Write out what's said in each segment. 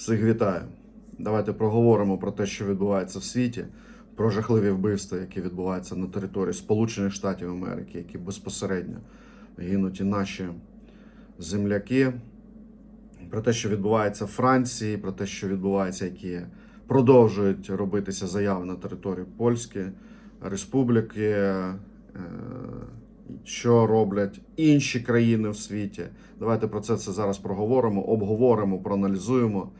Всіх вітаю. Давайте проговоримо про те, що відбувається в світі, про жахливі вбивства, які відбуваються на території Сполучених Штатів Америки, які безпосередньо гинуть і наші земляки, про те, що відбувається в Франції, про те, що відбувається, які продовжують робитися заяви на території Польської Республіки, е, що роблять інші країни в світі. Давайте про це все зараз проговоримо, обговоримо, проаналізуємо.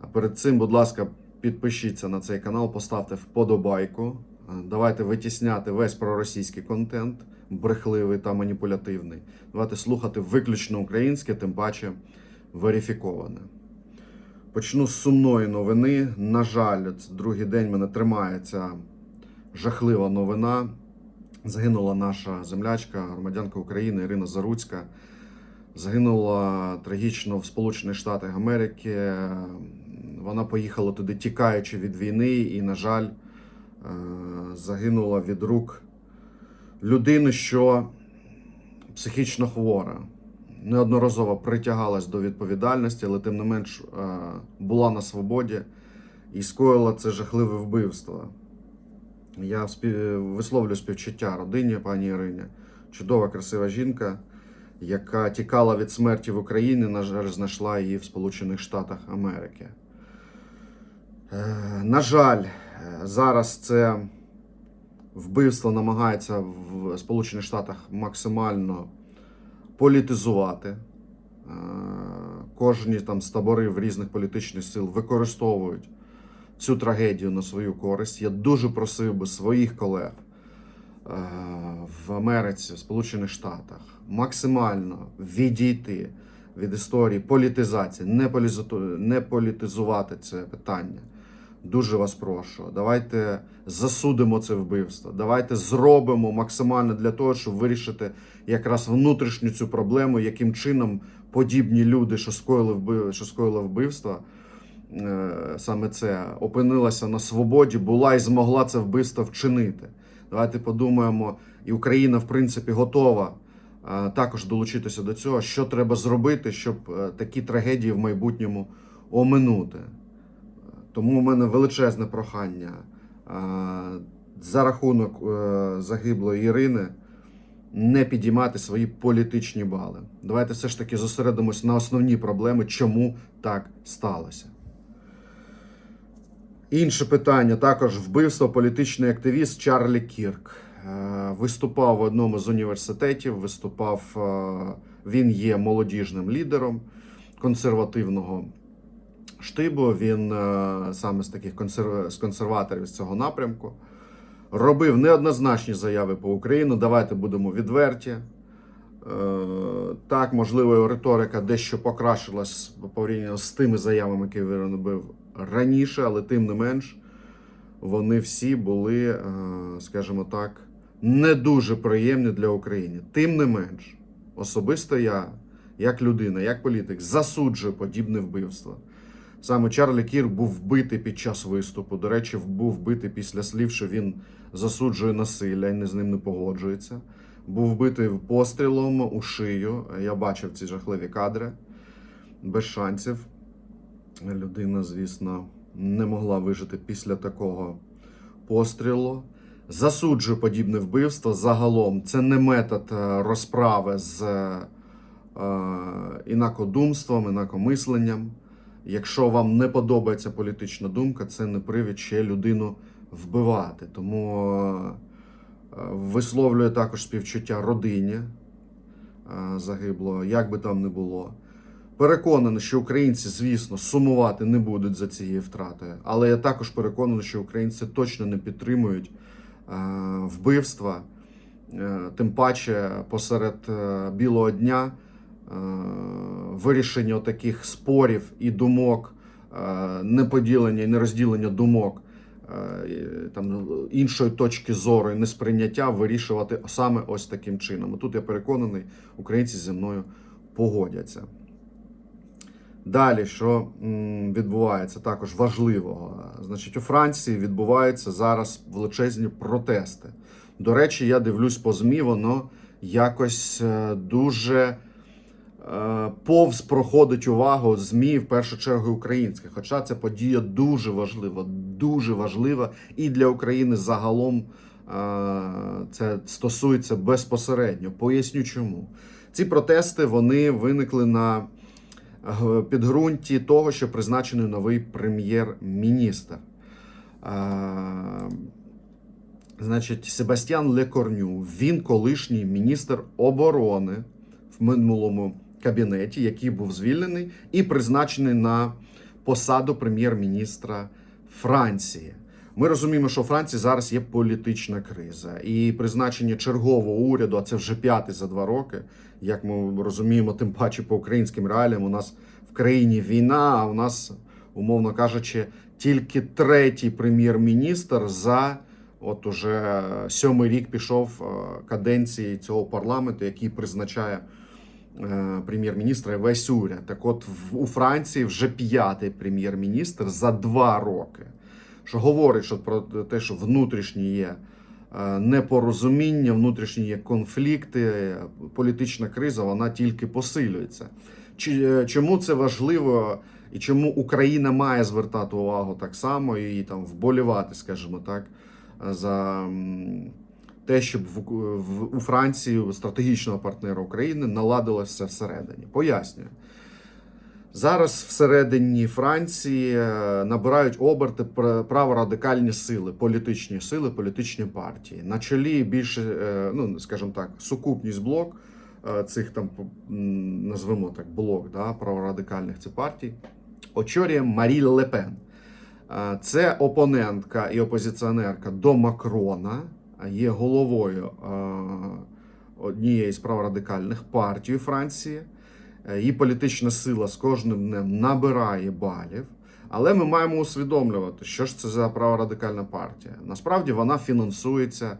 А перед цим, будь ласка, підпишіться на цей канал, поставте вподобайку. Е, Давайте витісняти весь проросійський контент, брехливий та маніпулятивний. Давайте слухати виключно українське, тим паче верифіковане. Почну з сумної новини. На жаль, другий день мене тримає ця жахлива новина. Загинула наша землячка, громадянка України Ірина Заруцька. Загинула трагічно в Сполучених Штатах Америки. Вона поїхала туди, тікаючи від війни, і, на жаль, е, загинула від рук людини, що психічно хвора. Неодноразово притягалась до відповідальності, але тим не менш е, була на свободі і скоїла це жахливе вбивство. Я висловлю співчуття родині пані Ірині. Чудова, красива жінка, яка тікала від смерті в Україні, на жаль, знайшла її в Сполучених Штатах Америки. Е, На жаль, е, зараз це вбивство намагається в Сполучених Штатах максимально політизувати. Е, Кожні там табори в різних політичних сил використовують цю трагедію на свою користь. Я дуже просив би своїх колег в Америці, в Сполучених Штатах максимально відійти від історії політизації, не політизувати це питання. Дуже вас прошу. Давайте засудимо це вбивство. Давайте зробимо максимально для того, щоб вирішити якраз внутрішню цю проблему, яким чином подібні люди, що скоїли вбив... що скоїли вбивство, е, саме це опинилася на свободі, була і змогла це вбивство вчинити. Давайте подумаємо, і Україна, в принципі, готова е, також долучитися до цього, що треба зробити, щоб е, такі трагедії в майбутньому оминути. Тому у мене величезне прохання за рахунок е, загиблої Ірини не підіймати свої політичні бали. Давайте все ж таки зосередимось на основні проблеми, чому так сталося. Інше питання також вбивство політичний активіст Чарлі Кірк. Е, Виступав в одному з університетів. Виступав е, він є молодіжним лідером консервативного штибу. Він е, саме з таких консерв... з консерваторів з цього напрямку. Робив неоднозначні заяви по Україну. Давайте будемо відверті. Е, Так, можливо, риторика дещо покращилась порівняно з тими заявами, які він робив раніше, але тим не менш, вони всі були, е, скажімо так, не дуже приємні для України. Тим не менш, особисто я, як людина, як політик, засуджую подібне вбивство. Саме Чарлі Кір був вбитий під час виступу. До речі, був вбитий після слів, що він засуджує насилля і не з ним не погоджується. Був вбитий пострілом у шию. Я бачив ці жахливі кадри без шансів. Людина, звісно, не могла вижити після такого пострілу. Засуджую подібне вбивство. Загалом це не метод е, розправи з е, інакодумством, інакомисленням. Якщо вам не подобається політична думка, це не привід ще людину вбивати. Тому е, висловлюю також співчуття родині е, загиблого, як би там не було. Переконаний, що українці, звісно, сумувати не будуть за цією втратою, але я також переконаний, що українці точно не підтримують е, вбивства, е, тим паче посеред е, білого дня е, вирішення таких спорів і думок, е, неподілення і нерозділення думок е, там, іншої точки зору і несприйняття вирішувати саме ось таким чином. Тут я переконаний, українці зі мною погодяться. Далі, що відбувається також важливого, значить, у Франції відбуваються зараз величезні протести. До речі, я дивлюсь по ЗМІ, воно якось е, дуже е, повз проходить увагу ЗМІ, в першу чергу українських. Хоча ця подія дуже важлива, дуже важлива і для України загалом е, це стосується безпосередньо. Поясню чому. Ці протести вони виникли на е, підґрунті того, що призначений новий прем'єр-міністр. Е, Значить, Себастьян Лекорню, він колишній міністр оборони в минулому кабінеті, який був звільнений і призначений на посаду прем'єр-міністра Франції. Ми розуміємо, що у Франції зараз є політична криза, і призначення чергового уряду, а це вже п'ятий за два роки. Як ми розуміємо, тим паче по українським реаліям, у нас в країні війна, а у нас, умовно кажучи, тільки третій прем'єр-міністр за от уже сьомий рік пішов е, каденції цього парламенту, який призначає прем'єр-міністра і весь уряд. Так от у Франції вже п'ятий прем'єр-міністр за два роки. Що говорить що про те, що внутрішні є е, непорозуміння, внутрішні є конфлікти, е, політична криза вона тільки посилюється. Е, чому це важливо і чому Україна має звертати увагу так само і там вболівати, скажімо так, е, за те, щоб в, в, у Франції, стратегічного партнера України, наладилося всередині. Пояснюю. Зараз всередині Франції е, набирають оберти пр- праворадикальні сили, політичні сили, політичні партії. На чолі більше, е, ну скажімо так, сукупність блок е, цих там назвемо так блок да, праворадикальних цих партій очолює Марі Лепен. Це опонентка і опозиціонерка до Макрона, є головою е, однієї з праворадикальних партій Франції. Е, Її політична сила з кожним днем набирає балів. Але ми маємо усвідомлювати, що ж це за праворадикальна партія. Насправді вона фінансується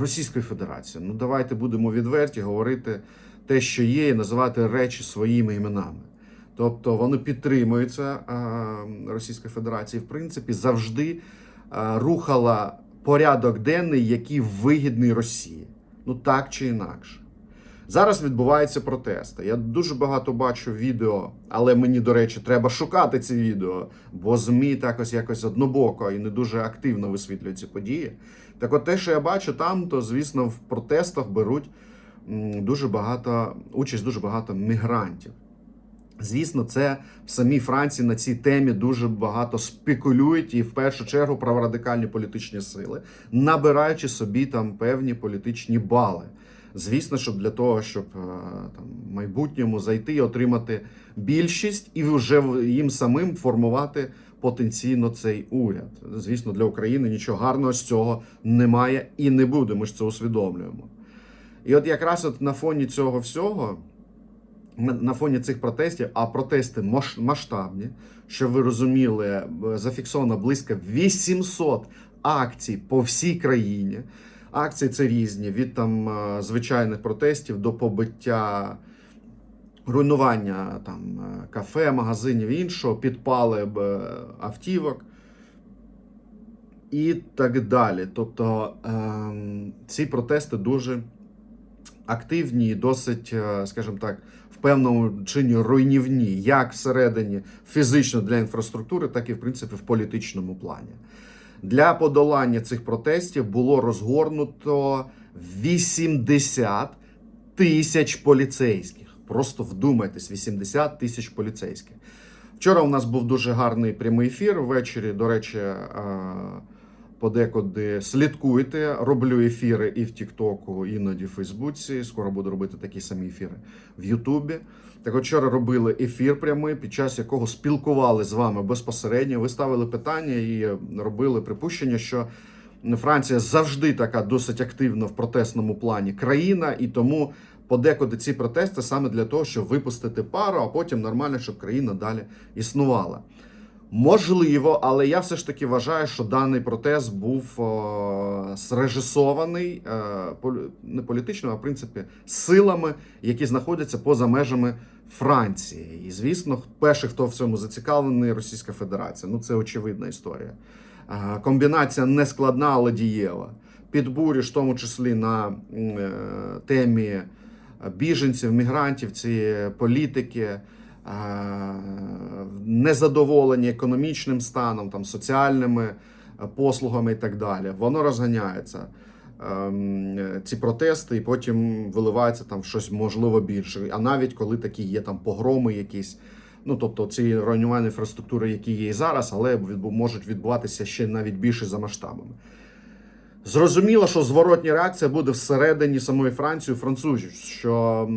Російською Федерацією. Ну давайте будемо відверті говорити те, що є, і називати речі своїми іменами. Тобто вони підтримуються е, Російської Федерації, в принципі, завжди рухала порядок денний, який вигідний Росії. Ну так чи інакше. Зараз відбуваються протести. Я дуже багато бачу відео, але мені, до речі, треба шукати ці відео, бо ЗМІ також якось однобоко і не дуже активно висвітлюють ці події. Так от те, що я бачу там, то звісно в протестах беруть дуже багато участь дуже багато мігрантів. Звісно, це в самій Франції на цій темі дуже багато спекулюють і в першу чергу праворадикальні політичні сили, набираючи собі там певні політичні бали. Звісно, щоб для того, щоб е, там в майбутньому зайти і отримати більшість, і вже їм самим формувати потенційно цей уряд. Звісно, для України нічого гарного з цього немає і не буде. Ми ж це усвідомлюємо. І от якраз от на фоні цього всього на фоні цих протестів, а протести масштабні, щоб ви розуміли, е, зафіксовано близько 800 акцій по всій країні. Акції це різні від там е, звичайних протестів до побиття. Руйнування там е, кафе, магазинів іншого, підпали б, автівок і так далі. Тобто ем, ці протести дуже активні і досить, е, скажімо так, в певному чині руйнівні, як всередині фізично для інфраструктури, так і в принципі в політичному плані. Для подолання цих протестів було розгорнуто 80 тисяч поліцейських. Просто вдумайтесь, 80 тисяч поліцейських. Вчора у нас був дуже гарний прямий ефір. Ввечері, до речі, е, подекуди слідкуйте. Роблю ефіри і в Тіктоку, іноді в Фейсбуці. Скоро буду робити такі самі ефіри в Ютубі. Так вчора робили ефір прямий, під час якого спілкували з вами безпосередньо. Ви ставили питання і робили припущення, що Франція завжди така досить активна в протестному плані країна, і тому подекуди ці протести саме для того, щоб випустити пару, а потім нормально, щоб країна далі існувала. Можливо, але я все ж таки вважаю, що даний протест був о, срежисований е, не політично, а в принципі силами, які знаходяться поза межами Франції. І звісно, перший, хто в цьому зацікавлений, Російська Федерація. Ну це очевидна історія. Е, Комбінація не складна, але дієва. Підбурюєш, в тому числі на е, темі біженців, мігрантів, ці політики, е, незадоволені економічним станом, там, соціальними е, послугами і так далі. Воно розганяється. ем, Ці протести, і потім виливається там щось можливо більше. А навіть коли такі є там погроми, якісь, ну тобто ці руйнування інфраструктури, які є і зараз, але можуть відбуватися ще навіть більше за масштабами. Зрозуміло, що зворотня реакція буде всередині самої Франції, французів, що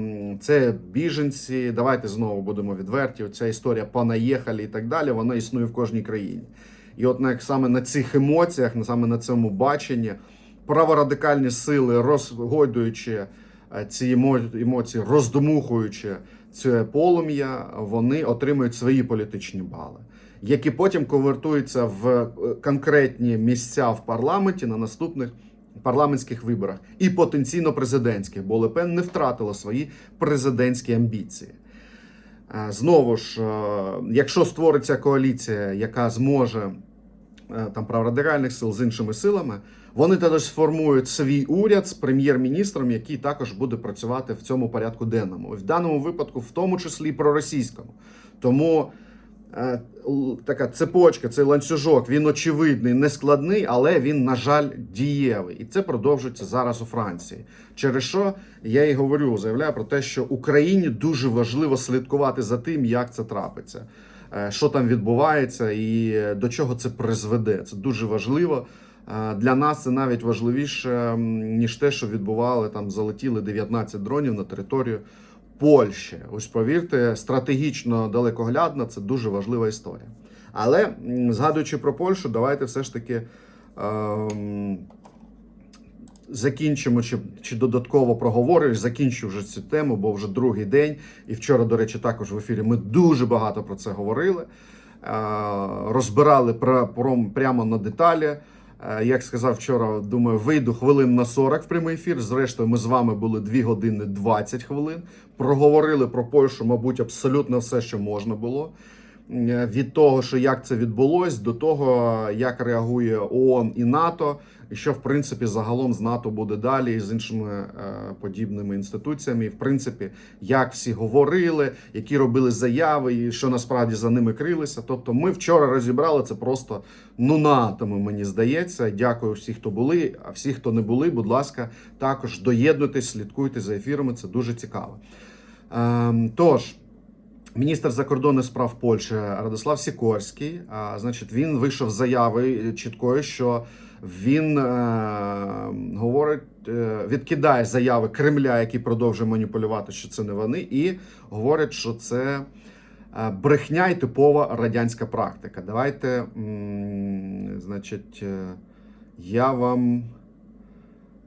це біженці. Давайте знову будемо відверті. Ця історія понаїхали і так далі. Вона існує в кожній країні. І от на, саме на цих емоціях, саме на цьому баченні, праворадикальні сили, розгойдуючи е, ці емо- емоції, роздмухуючи це полум'я, вони отримують свої політичні бали, які потім конвертуються в е, конкретні місця в парламенті на наступних парламентських виборах і потенційно президентських, бо Лепен не втратила свої президентські амбіції. Е, Знову ж, е, якщо створиться коаліція, яка зможе там праворадикальних сил з іншими силами, вони тоді сформують свій уряд з прем'єр-міністром, який також буде працювати в цьому порядку денному. В даному випадку, в тому числі і проросійському. Тому така цепочка, цей ланцюжок, він очевидний, нескладний, але він, на жаль, дієвий. І це продовжується зараз у Франції. Через що я і говорю, заявляю про те, що Україні дуже важливо слідкувати за тим, як це трапиться, е, що там відбувається і е, до чого це призведе. Це дуже важливо. Е, Для нас це навіть важливіше, ніж те, що відбували там, залетіли 19 дронів на територію Польщі. Ось повірте, стратегічно далекоглядно це дуже важлива історія. Але згадуючи про Польщу, давайте все ж таки ем, закінчимо чи, чи додатково проговорюєш, закінчу вже цю тему, бо вже другий день. І вчора, до речі, також в ефірі ми дуже багато про це говорили. Е, розбирали прямо на деталі. Е, Як сказав вчора, думаю, вийду хвилин на 40 в прямий ефір. Зрештою, ми з вами були 2 години 20 хвилин. Проговорили про Польщу, мабуть, абсолютно все, що можна було. Е, Від того, що як це відбулось, до того, як реагує ООН і НАТО, і що в принципі загалом з НАТО буде далі і з іншими е, подібними інституціями. І в принципі, як всі говорили, які робили заяви, і що насправді за ними крилися. Тобто, ми вчора розібрали це просто ну на атоми, мені здається. Дякую всім, хто були. А всі, хто не були, будь ласка, також доєднуйтесь, слідкуйте за ефірами. Це дуже цікаво. Ем, тож. Міністр закордонних справ Польщі Радослав Сікорський, а, значить, він вийшов з заяви чіткою, що він е, говорить, е, відкидає заяви Кремля, які продовжує маніпулювати, що це не вони, і говорить, що це е, брехня і типова радянська практика. Давайте, м, значить, е, я вам.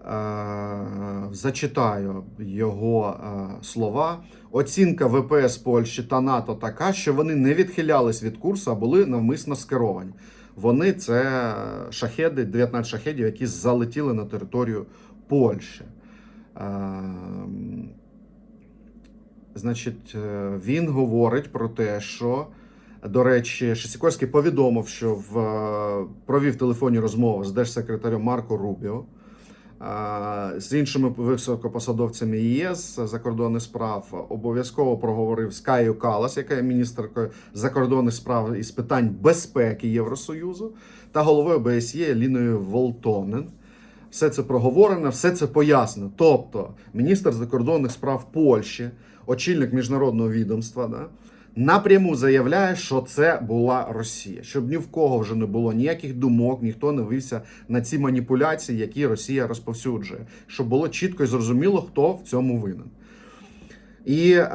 Е, Зачитаю його е, слова. Оцінка ВПС Польщі та НАТО така, що вони не відхилялись від курсу, а були навмисно скеровані. Вони це шахеди, 19 шахедів, які залетіли на територію Польщі. Е, Значить, він говорить про те, що, до речі, Шесікорський повідомив, що в, провів телефонні розмови з держсекретарем Марко Рубіо. Е, З іншими високопосадовцями ЄС закордонних справ обов'язково проговорив з Каєю Калас, яка є міністеркою закордонних справ із питань безпеки Євросоюзу, та головою ОБСЄ Ліною Волтонен. Все це проговорено, все це пояснено. Тобто, міністр закордонних справ Польщі, очільник міжнародного відомства, да, напряму заявляє, що це була Росія, щоб ні в кого вже не було ніяких думок, ніхто не вився на ці маніпуляції, які Росія розповсюджує, щоб було чітко і зрозуміло, хто в цьому винен. І е,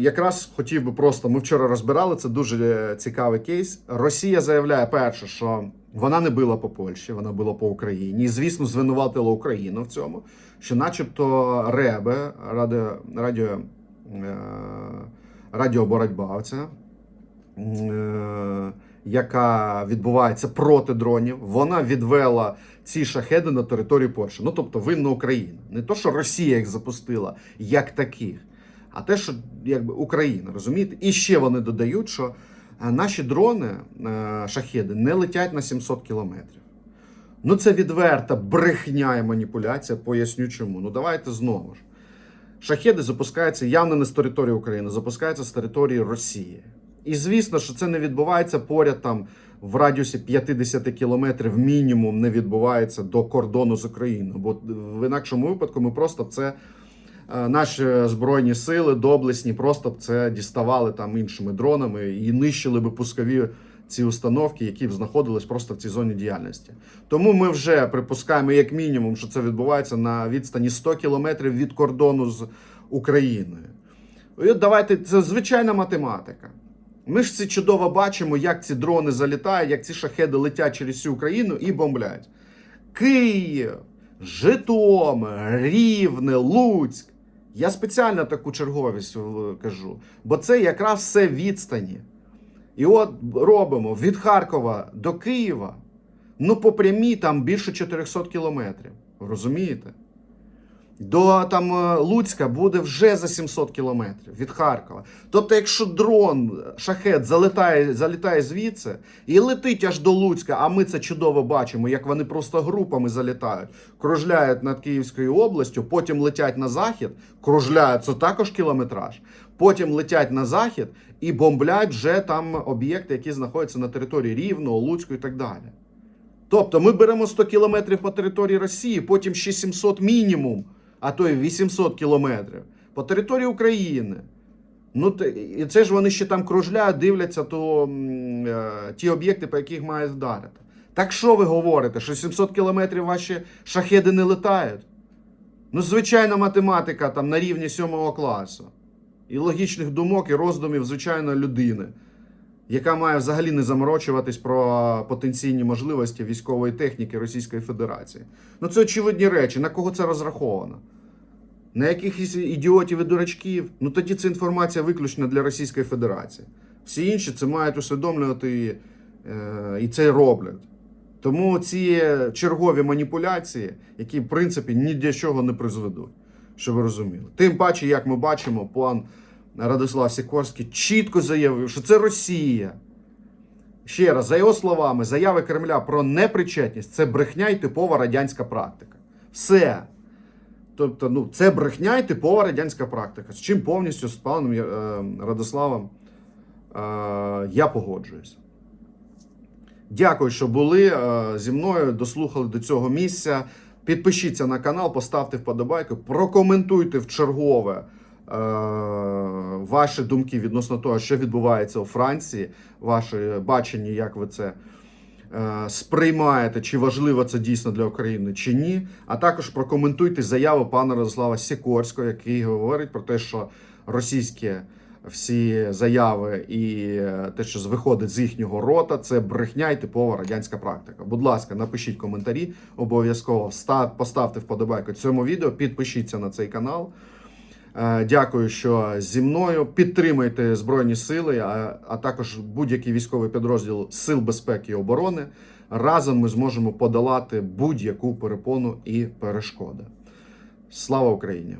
якраз хотів би просто, ми вчора розбирали це дуже цікавий кейс. Росія заявляє перше, що вона не била по Польщі, вона била по Україні. І, звісно, звинуватила Україну в цьому, що, начебто, Ребе, радіо, радіо, е, радіоборотьба, оця, е, яка відбувається проти дронів, вона відвела ці шахеди на територію Польщі. Ну тобто винна Україна. Не то, що Росія їх запустила як таких, а те, що якби Україна, розумієте? І ще вони додають, що е, наші дрони, е, шахеди, не летять на 700 кілометрів. Ну, це відверта брехня і маніпуляція. Поясню чому. Ну, давайте знову ж. Шахеди запускаються явно не з території України, запускаються з території Росії. І звісно, що це не відбувається поряд там в радіусі 50 кілометрів мінімум не відбувається до кордону з Україною. Бо в інакшому випадку ми просто це е, наші збройні сили доблесні просто б це діставали там іншими дронами і нищили би пускові ці установки, які б знаходились просто в цій зоні діяльності. Тому ми вже припускаємо, як мінімум, що це відбувається на відстані 100 кілометрів від кордону з Україною. І от давайте це звичайна математика. Ми ж це чудово бачимо, як ці дрони залітають, як ці шахеди летять через всю Україну і бомблять. Київ, Житомир, Рівне, Луцьк. Я спеціально таку черговість кажу, бо це якраз все відстані. І от робимо від Харкова до Києва, ну по прямій там більше 400 кілометрів. Розумієте? До там е, Луцька буде вже за 700 кілометрів від Харкова. Тобто, якщо дрон, шахет залітає, залітає звідси і летить аж до Луцька, а ми це чудово бачимо, як вони просто групами залітають, кружляють над Київською областю, потім летять на захід, кружляють, це також кілометраж. Потім летять на захід і бомблять вже там об'єкти, які знаходяться на території Рівного, Луцького і так далі. Тобто ми беремо 100 кілометрів по території Росії, потім ще 700 мінімум, а то й 800 кілометрів по території України. Ну, і це ж вони ще там кружляють, дивляться то, е, ті об'єкти, по яких мають вдарити. Так що ви говорите, що 700 кілометрів ваші шахеди не летають? Ну, звичайна математика там на рівні 7 класу. І логічних думок, і роздумів звичайної людини яка має взагалі не заморочуватись про потенційні можливості військової техніки Російської Федерації. Ну це очевидні речі. На кого це розраховано? На якихось ідіотів і дурачків? Ну тоді це інформація виключно для Російської Федерації. Всі інші це мають усвідомлювати е, і це роблять. Тому ці чергові маніпуляції, які в принципі ні для чого не призведуть, щоб ви розуміли. Тим паче, як ми бачимо, пан Радислав Сікорський чітко заявив, що це Росія. Ще раз, за його словами, заяви Кремля про непричетність це брехня і типова радянська практика. Все. Тобто, ну, це брехня і типова радянська практика. З чим повністю з паном е, Радиславом е, я погоджуюсь. Дякую, що були е, зі мною, дослухали до цього місця. Підпишіться на канал, поставте вподобайку, прокоментуйте в чергове ваші думки відносно того, що відбувається у Франції, ваше бачення, як ви це е, сприймаєте, чи важливо це дійсно для України, чи ні. А також прокоментуйте заяву пана Радослава Сікорського, який говорить про те, що російські всі заяви і е, те, що виходить з їхнього рота, це брехня і типова радянська практика. Будь ласка, напишіть коментарі, обов'язково поставте вподобайку цьому відео, підпишіться на цей канал. Е, Дякую, що зі мною. Підтримуйте Збройні Сили, а, а також будь-який військовий підрозділ Сил безпеки і оборони. Разом ми зможемо подолати будь-яку перепону і перешкоди. Слава Україні!